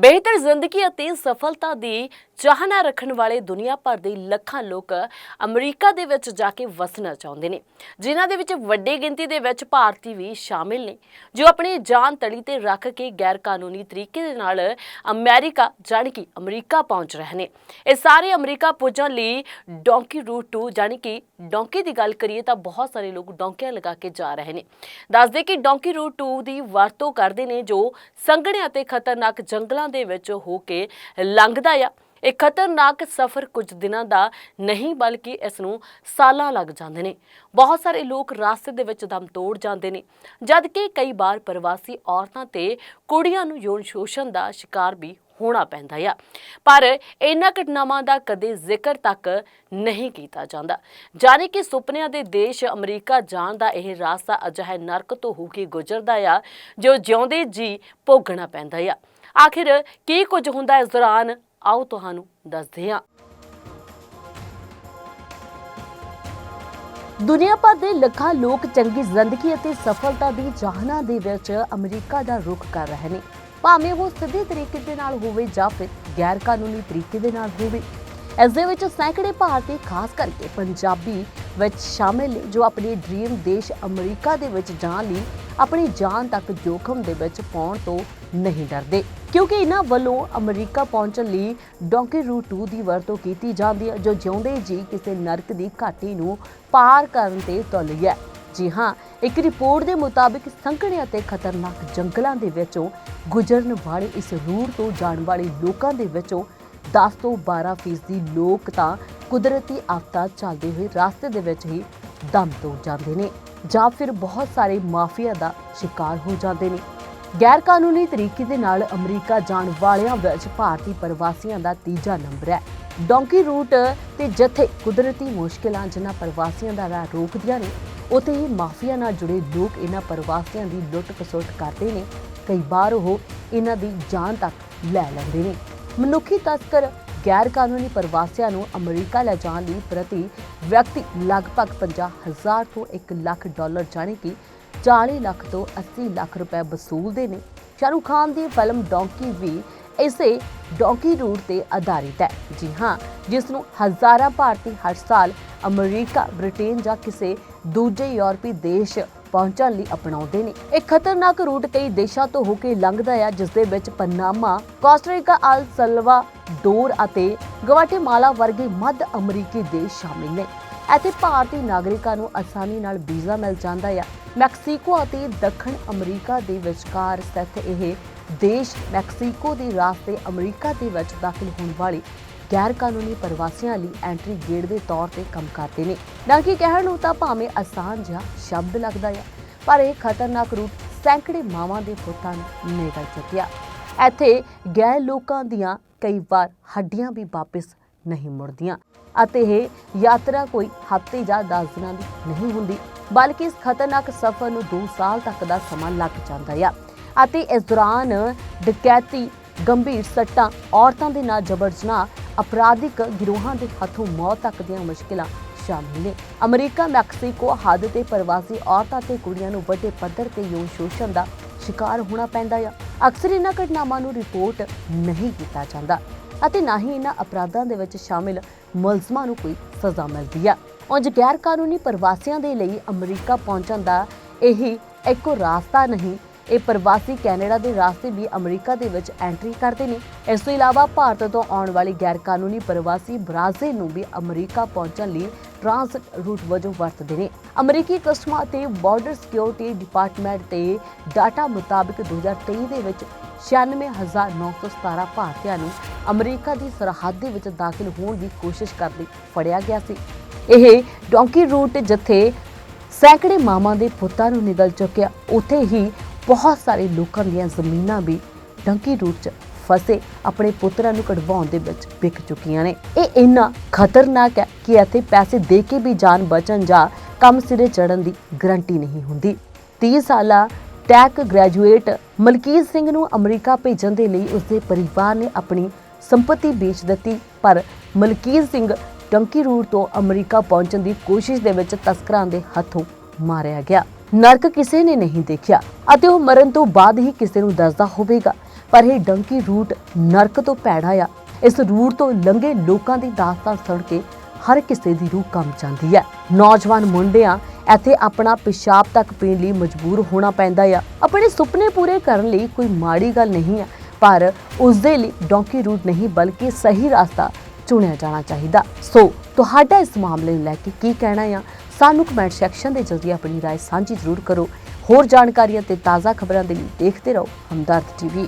ਬਿਹਤਰ ਜ਼ਿੰਦਗੀ ਅਤੇ ਸਫਲਤਾ ਦੀ ਚਾਹਨਾ ਰੱਖਣ ਵਾਲੇ ਦੁਨੀਆ ਭਰ ਦੇ ਲੱਖਾਂ ਲੋਕ ਅਮਰੀਕਾ ਦੇ ਵਿੱਚ ਜਾ ਕੇ ਵਸਣਾ ਚਾਹੁੰਦੇ ਨੇ। ਜਿਨ੍ਹਾਂ ਦੇ ਵਿੱਚ ਵੱਡੀ ਗਿਣਤੀ ਦੇ ਵਿੱਚ ਭਾਰਤੀ ਵੀ ਸ਼ਾਮਿਲ ਨੇ, ਜੋ ਆਪਣੀ ਜਾਨ ਤਲੀ ਤੇ ਰੱਖ ਕੇ ਗੈਰ ਕਾਨੂੰਨੀ ਤਰੀਕੇ ਦੇ ਨਾਲ ਅਮਰੀਕਾ ਜਾਣੀ ਕਿ ਅਮਰੀਕਾ ਪਹੁੰਚ ਰਹੇ ਨੇ। ਇਹ ਸਾਰੇ ਅਮਰੀਕਾ ਪੁੱਜਣ ਲਈ ਡੋਂਕੀ ਰੂਟ 2 ਜਾਣੀ ਕਿ ਡੋਂਕੀ ਦੀ ਗੱਲ ਕਰੀਏ ਤਾਂ ਬਹੁਤ ਸਾਰੇ ਲੋਕ ਡੋਂਕੀਆਂ ਲਗਾ ਕੇ ਜਾ ਰਹੇ ਨੇ। ਦੱਸਦੇ ਕਿ ਡੋਂਕੀ ਰੂਟ 2 ਦੀ ਵਰਤੋਂ ਕਰਦੇ ਨੇ ਜੋ ਸੰਘਣੇ ਅਤੇ ਖਤਰਨਾਕ ਜੰਗਲਾਂ ਦੇ ਵਿੱਚ ਹੋ ਕੇ ਲੰਘਦਾ ਆ। ਇਹ ਖਤਰਨਾਕ ਸਫ਼ਰ ਕੁਝ ਦਿਨਾਂ ਦਾ ਨਹੀਂ, ਬਲਕਿ ਇਸ ਨੂੰ ਸਾਲਾਂ ਲੱਗ ਜਾਂਦੇ ਨੇ। ਬਹੁਤ ਸਾਰੇ ਲੋਕ ਰਾਸਤੇ ਦੇ ਵਿੱਚ ਦਮ ਤੋੜ ਜਾਂਦੇ ਨੇ ਜਦ ਕਿ ਕਈ ਵਾਰ ਪ੍ਰਵਾਸੀ ਔਰਤਾਂ ਤੇ ਕੁੜੀਆਂ ਨੂੰ ਯੌਨ ਸ਼ੋਸ਼ਣ ਦਾ ਸ਼ਿਕਾਰ ਵੀ ਹੋਣਾ ਪੈਂਦਾ ਆ। ਪਰ ਇਹਨਾਂ ਘਟਨਾਵਾਂ ਦਾ ਕਦੇ ਜ਼ਿਕਰ ਤੱਕ ਨਹੀਂ ਕੀਤਾ ਜਾਂਦਾ। ਜਾਣੇ ਕਿ ਸੁਪਨਿਆਂ ਦੇ ਦੇਸ਼ ਅਮਰੀਕਾ ਜਾਣ ਦਾ ਇਹ ਰਾਸਤਾ ਅਜਿਹੇ ਨਰਕ ਤੋਂ ਹੋ ਕੇ ਗੁਜ਼ਰਦਾ ਆ, ਜੋ ਜਿਉਂਦੇ ਜੀ ਭੋਗਣਾ ਪੈਂਦਾ ਆ। ਆਖਿਰ ਕੀ ਕੁਝ ਹੁੰਦਾ ਇਸ ਦੌਰਾਨ? ਆਓ ਤੁਹਾਨੂੰ ਦੱਸਦੇ ਹਾਂ। ਦੁਨੀਆ ਭਰ ਦੇ ਲੱਖਾਂ ਲੋਕ ਚੰਗੀ ਜ਼ਿੰਦਗੀ ਅਤੇ ਸਫਲਤਾ ਦੀ ਚਾਹਨਾ ਦੇ ਵਿੱਚ ਅਮਰੀਕਾ ਦਾ ਰੁਖ ਕਰ ਰਹੇ ਨੇ। ਭਾਵੇਂ ਉਹ ਸਿੱਧੇ ਤਰੀਕੇ ਦੇ ਨਾਲ ਹੋਵੇ ਜਾਂ ਫਿਰ ਗੈਰ ਕਾਨੂੰਨੀ ਤਰੀਕੇ ਦੇ ਨਾਲ ਹੋਵੇ। ਇਸ ਦੇ ਵਿੱਚ ਸੈਂਕੜੇ ਭਾਰਤੀ, ਖਾਸ ਕਰਕੇ ਪੰਜਾਬੀ ਵਿੱਚ ਸ਼ਾਮਿਲ ਨੇ, ਜੋ ਆਪਣੇ ਡ੍ਰੀਮ ਦੇਸ਼ ਅਮਰੀਕਾ ਦੇ ਵਿੱਚ ਜਾਣ ਲਈ ਆਪਣੀ ਜਾਨ ਤੱਕ ਜੋਖਮ ਦੇ ਵਿੱਚ ਪਾਉਣ ਤੋਂ ਨਹੀਂ ਡਰਦੇ। ਕਿਉਂਕਿ ਇਹਨਾਂ ਵੱਲੋਂ ਅਮਰੀਕਾ ਪਹੁੰਚਣ ਲਈ ਡੋਂਕੀ ਰੂਟ 2 ਦੀ ਵਰਤੋਂ ਕੀਤੀ ਜਾਂਦੀ ਹੈ, ਜੋ ਜਿਉਂਦੇ ਜੀ ਕਿਸੇ ਨਰਕ ਦੀ ਘਾਟੀ ਨੂੰ ਪਾਰ ਕਰਨ ਤੇ ਤੁਲੀ ਹੈ। ਜੀ ਹਾਂ, ਇੱਕ ਰਿਪੋਰਟ ਦੇ ਮੁਤਾਬਿਕ ਸੰਕੜੇ ਅਤੇ ਖਤਰਨਾਕ ਜੰਗਲਾਂ ਦੇ ਵਿੱਚੋਂ ਗੁਜ਼ਰਨ ਵਾਲੇ ਇਸ ਰੂਟ ਤੋਂ ਜਾਣ ਵਾਲੇ ਲੋਕਾਂ ਦੇ ਵਿੱਚੋਂ 10 ਤੋਂ 12 ਫੀਸਦੀ ਲੋਕ ਤਾਂ ਕੁਦਰਤੀ ਆਫਤਾਂ ਚੱਲਦੇ ਹੋਏ ਰਸਤੇ ਦੇ ਵਿੱਚ ਹੀ ਦਮ ਤੋੜ ਜਾਂਦੇ ਨੇ ਜਾਂ ਫਿਰ ਬਹੁਤ ਸਾਰੇ ਮਾਫੀਆ ਦਾ ਸ਼ਿਕਾਰ ਹੋ ਜਾਂਦੇ ਨੇ। ਗੈਰ ਕਾਨੂੰਨੀ ਤਰੀਕੇ ਦੇ ਨਾਲ ਅਮਰੀਕਾ ਜਾਣ ਵਾਲਿਆਂ ਵਿੱਚ ਭਾਰਤੀ ਪ੍ਰਵਾਸੀਆਂ ਦਾ ਤੀਜਾ ਨੰਬਰ ਹੈ। ਡੋਂਕੀ ਰੂਟ ਤੇ ਜਿੱਥੇ ਕੁਦਰਤੀ ਮੁਸ਼ਕਿਲਾਂ ਜਿਨ੍ਹਾਂ ਪ੍ਰਵਾਸੀਆਂ ਦਾ ਰਾਹ ਰੋਕਦੀਆਂ ਨੇ, ਉੱਥੇ ਹੀ ਮਾਫੀਆ ਨਾਲ ਜੁੜੇ ਲੋਕ ਇਹਨਾਂ ਪ੍ਰਵਾਸੀਆਂ ਦੀ ਲੁੱਟ ਖਸੁੱਟ ਕਰਦੇ ਨੇ। ਕਈ ਵਾਰ ਉਹ ਇਹਨਾਂ ਦੀ ਜਾਨ ਤੱਕ ਲੈ ਲੈਂਦੇ ਨੇ। ਮਨੁੱਖੀ ਤਸਕਰ ਗੈਰ ਕਾਨੂੰਨੀ ਪ੍ਰਵਾਸੀਆਂ ਨੂੰ ਅਮਰੀਕਾ ਲੈ ਜਾਣ ਲਈ ਪ੍ਰਤੀ ਵਿਅਕਤੀ ਲਗਭਗ 50000 ਤੋਂ 1 ਲੱਖ ਡਾਲਰ, ਜਾਣੀ ਕਿ 40 ਲੱਖ ਤੋਂ 80 ਲੱਖ ਰੁਪਏ ਵਸੂਲਦੇ ਨੇ। ਸ਼ਾਹਰੁਖ ਖਾਨ ਦੀ ਫਿਲਮ ਡੌਂਕੀ ਵੀ ਇਸੇ ਡੌਂਕੀ ਰੂਟ ਤੇ ਆਧਾਰਿਤ ਹੈ। ਜੀ ਹਾਂ, ਜਿਸ ਨੂੰ ਹਜ਼ਾਰਾਂ ਭਾਰਤੀ ਹਰ ਸਾਲ ਅਮਰੀਕਾ, ਬ੍ਰਿਟੇਨ ਜਾਂ ਕਿਸੇ ਦੂਜੇ ਯੂਰਪੀ ਦੇਸ਼ ਪਹੁੰਚਣ ਲਈ ਅਪਣਾਉਂਦੇ ਨੇ। ਇਹ ਖਤਰਨਾਕ ਰੂਟ ਕਈ ਦੇਸ਼ਾਂ ਤੋਂ ਹੋ ਕੇ ਲੰਘਦਾ ਹੈ ਜਿਸ ਦੇ ਵਿੱਚ ਪਨਾਮਾ, ਕੋਸਟਾਰੀਕਾ ਅਲ ਸਲਵਾ ਡੋਰ ਅਤੇ ਗਵਾਟੇਮਾਲਾ ਵਰਗੇ ਮੱਧ ਅਮਰੀਕੀ ਦੇਸ਼ ਸ਼ਾਮਿਲ ਨੇ। ਇੱਥੇ ਭਾਰਤੀ ਨਾਗਰਿਕਾਂ ਨੂੰ ਆਸਾਨੀ ਨਾਲ ਵੀਜ਼ਾ ਮਿਲ ਜਾਂਦਾ ਹੈ ਮੈਕਸੀਕੋ ਅਤੇ ਦੱਖਣ ਅਮਰੀਕਾ ਦੇ ਵਿਚਕਾਰ ਸਥਿਤ ਇਹ ਦੇਸ਼ ਮੈਕਸੀਕੋ ਦੀ ਰਾਸਤੇ ਅਮਰੀਕਾ ਦੇ ਵਿੱਚ ਦਾਖਲ ਹੋਣ ਵਾਲੇ ਗੈਰ ਕਾਨੂੰਨੀ ਪ੍ਰਵਾਸੀਆਂ ਲਈ ਐਂਟਰੀ ਗੇਟ ਦੇ ਤੌਰ ਤੇ ਕੰਮ ਕਰਦੇ ਨੇ। ਨਾ ਕਿ ਕਹਿਣ ਨੂੰ ਤਾਂ ਭਾਵੇਂ ਆਸਾਨ ਜਿਹਾ ਸ਼ਬਦ ਲੱਗਦਾ ਹੈ ਪਰ ਇਹ ਖਤਰਨਾਕ ਰੂਪ ਸੈਂਕੜੇ ਮਾਵਾਂ ਦੇ ਪੁੱਤਾਂ ਨੂੰ ਨਿਗਲ ਚੁੱਕਿਆ। ਇੱਥੇ ਗੈਰ ਲੋਕਾਂ ਦੀਆਂ ਕਈ ਵਾਰ ਹੱਡੀਆਂ ਵੀ ਵਾਪਸ ਨਹੀਂ ਮੁੜਦੀਆਂ, ਅਤੇ ਇਹ ਯਾਤਰਾ ਕੋਈ ਹਫ਼ਤੇ ਜਾਂ 10 ਦਿਨਾਂ ਦੀ ਨਹੀਂ ਹੁੰਦੀ। ਬਲਕਿ ਇਸ ਖਤਰਨਾਕ ਸਫ਼ਰ ਨੂੰ 2 ਸਾਲ ਤੱਕ ਦਾ ਸਮਾਂ ਲੱਗ ਜਾਂਦਾ ਹੈ ਅਤੇ ਇਸ ਦੌਰਾਨ ਡਕੈਤੀ, ਗੰਭੀਰ ਸੱਟਾਂ, ਔਰਤਾਂ ਦੇ ਨਾਲ ਜਬਰ ਜਨਾਹ ਅਪਰਾਧਿਕ ਗਿਰੋਹਾਂ ਦੇ ਹੱਥੋਂ ਮੌਤ ਤੱਕ ਦੀਆਂ ਮੁਸ਼ਕਿਲਾਂ ਸ਼ਾਮਿਲ ਨੇ। ਅਮਰੀਕਾ, ਮੈਕਸੀਕੋ ਹੱਦ ਤੇ ਪ੍ਰਵਾਸੀ ਔਰਤਾਂ ਤੇ ਕੁੜੀਆਂ ਨੂੰ ਵੱਡੇ ਪੱਧਰ ਤੇ ਯੋਗ ਸ਼ੋਸ਼ਣ ਦਾ ਸ਼ਿਕਾਰ ਹੋਣਾ ਪੈਂਦਾ ਆ। ਅਕਸਰ ਇਹਨਾਂ ਘਟਨਾਵਾਂ ਨੂੰ ਰਿਪੋਰਟ ਨਹੀਂ ਕੀਤਾ ਜਾਂਦਾ ਅਤੇ ਨਾ ਹੀ ਇਹਨਾਂ ਅਪਰਾਧਾਂ ਦੇ ਵਿੱਚ ਸ਼ਾਮਿਲ ਮੁਲਜ਼ਮਾਂ ਨੂੰ ਕੋਈ ਸਜ਼ਾ ਮਿਲਦੀ ਹੈ ਉਂਝ ਗੈਰ ਕਾਨੂੰਨੀ ਪ੍ਰਵਾਸੀਆਂ ਦੇ ਲਈ ਅਮਰੀਕਾ ਪਹੁੰਚਣ ਦਾ ਇਹੀ ਇੱਕੋ ਰਾਸਤਾ ਨਹੀਂ। ਇਹ ਪ੍ਰਵਾਸੀ ਕੈਨੇਡਾ ਦੇ ਰਾਸਤੇ ਵੀ ਅਮਰੀਕਾ ਦੇ ਵਿੱਚ ਐਂਟਰੀ ਕਰਦੇ ਨੇ। ਇਸ ਤੋਂ ਇਲਾਵਾ ਭਾਰਤ ਤੋਂ ਆਉਣ ਵਾਲੇ ਗੈਰ ਕਾਨੂੰਨੀ ਪ੍ਰਵਾਸੀ ਬ੍ਰਾਜ਼ੀਲ ਨੂੰ ਵੀ ਅਮਰੀਕਾ ਪਹੁੰਚਣ ਲਈ ਟ੍ਰਾਂਜ਼ਿਟ ਰੂਟ ਵਜੋਂ ਵਰਤਦੇ ਨੇ। ਅਮਰੀਕੀ ਕਸਟਮ ਅਤੇ ਬਾਰਡਰ ਸਿਕਿਉਰਿਟੀ ਡਿਪਾਰਟਮੈਂਟ ਤੇ ਡਾਟਾ ਮੁਤਾਬਕ 2023 ਦੇ ਵਿੱਚ 96917 ਭਾਰਤੀਆਂ ਨੂੰ ਅਮਰੀਕਾ ਦੀ ਸਰਹੱਦ ਦੇ ਵਿੱਚ ਦਾਖਲ ਹੋਣ ਦੀ ਕੋਸ਼ਿਸ਼ ਕਰਦੇ ਫੜਿਆ ਗਿਆ ਸੀ। ਇਹ ਡੌਂਕੀ ਰੂਟ ਜਿੱਥੇ ਸੈਂਕੜੇ ਮਾਮਾ ਦੇ ਪੁੱਤਾਂ ਨੂੰ ਨਿਗਲ ਚੁੱਕਿਆ, ਉੱਥੇ ਹੀ ਬਹੁਤ ਸਾਰੇ ਲੋਕਾਂ ਦੀਆਂ ਜ਼ਮੀਨਾਂ ਵੀ ਡੰਕੀ ਰੂਟ 'ਚ ਫਸੇ, ਆਪਣੇ ਪੁੱਤਰਾਂ ਨੂੰ ਕਢਵਾਉਣ ਦੇ ਵਿੱਚ ਵਿਕ ਚੁੱਕੀਆਂ ਨੇ। ਇਹ ਇੰਨਾ ਖਤਰਨਾਕ ਹੈ ਕਿ ਇੱਥੇ ਪੈਸੇ ਦੇ ਕੇ ਵੀ ਜਾਨ ਬਚਣ ਜਾਂ ਕੰਮ ਸਿਰੇ ਚੜਨ ਦੀ ਗਰੰਟੀ ਨਹੀਂ ਹੁੰਦੀ। 30 ਸਾਲਾ ਟੈਕ ਗ੍ਰੈਜੂਏਟ ਮਲਕੀਤ ਸਿੰਘ ਨੂੰ ਅਮਰੀਕਾ ਭੇਜਣ ਦੇ ਲਈ ਉਸਦੇ ਪਰਿਵਾਰ ਨੇ ਆਪਣੀ ਸੰਪਤੀ ਵੇਚ ਦਿੱਤੀ, ਪਰ ਮਲਕੀਤ ਸਿੰਘ ਡੰਕੀ ਰੂਟ ਤੋਂ ਅਮਰੀਕਾ ਪਹੁੰਚਣ ਦੀ ਕੋਸ਼ਿਸ਼ ਦੇ ਵਿੱਚ ਤਸਕਰਾਂ ਦੇ ਹੱਥੋਂ ਮਾਰਿਆ ਗਿਆ। ਨਰਕ ਕਿਸੇ ਨੇ ਨਹੀਂ ਦੇਖਿਆ ਅਤੇ ਉਹ ਮਰਨ ਤੋਂ ਬਾਅਦ ਹੀ ਕਿਸੇ ਨੂੰ ਦੱਸਦਾ ਹੋਵੇਗਾ। ਪਰ ਇਹ ਡੰਕੀ ਰੂਟ ਨਰਕ ਤੋਂ ਭੈੜਾ ਆ ਇਸ ਰੂਟ ਤੋਂ ਲੰਘੇ ਲੋਕਾਂ ਦੀ ਦਾਸਤਾਨ ਸੁਣ ਕੇ ਹਰ ਕਿਸੇ ਦੀ ਰੂਹ ਕੰਬ ਜਾਂਦੀ ਹੈ। ਨੌਜਵਾਨ ਮੁੰਡਿਆਂ ਇੱਥੇ ਆਪਣਾ ਪਿਸ਼ਾਬ ਤੱਕ ਪੀਣ ਲਈ ਮਜਬੂਰ ਹੋਣਾ ਪੈਂਦਾ ਆ। ਆਪਣੇ ਸੁਪਨੇ ਪੂਰੇ ਕਰਨ ਲਈ ਕੋਈ ਮਾੜੀ ਗੱਲ ਨਹੀਂ ਹੈ ਪਰ ਉਸ ਦੇ ਲਈ ਡੌਂਕੀ ਰੂਟ ਨਹੀਂ, ਬਲਕਿ ਸਹੀ ਰਸਤਾ ਚੁਣਿਆ ਜਾਣਾ ਚਾਹੀਦਾ ਸੋ ਤੁਹਾਡਾ ਇਸ ਮਾਮਲੇ ਨੂੰ ਲੈ ਕੇ ਕੀ ਕਹਿਣਾ ਆ ਸਾਨੂੰ ਕਮੈਂਟ ਸੈਕਸ਼ਨ ਦੇ ਜ਼ਰੀਏ ਆਪਣੀ رائے ਸਾਂਝੀ ਜ਼ਰੂਰ ਕਰੋ ਹੋਰ ਜਾਣਕਾਰੀਆਂ ਤੇ ਤਾਜ਼ਾ ਖਬਰਾਂ ਦੇ ਲਈ ਦੇਖਦੇ ਰਹੋ ਹਮਦਰਦ ਟੀਵੀ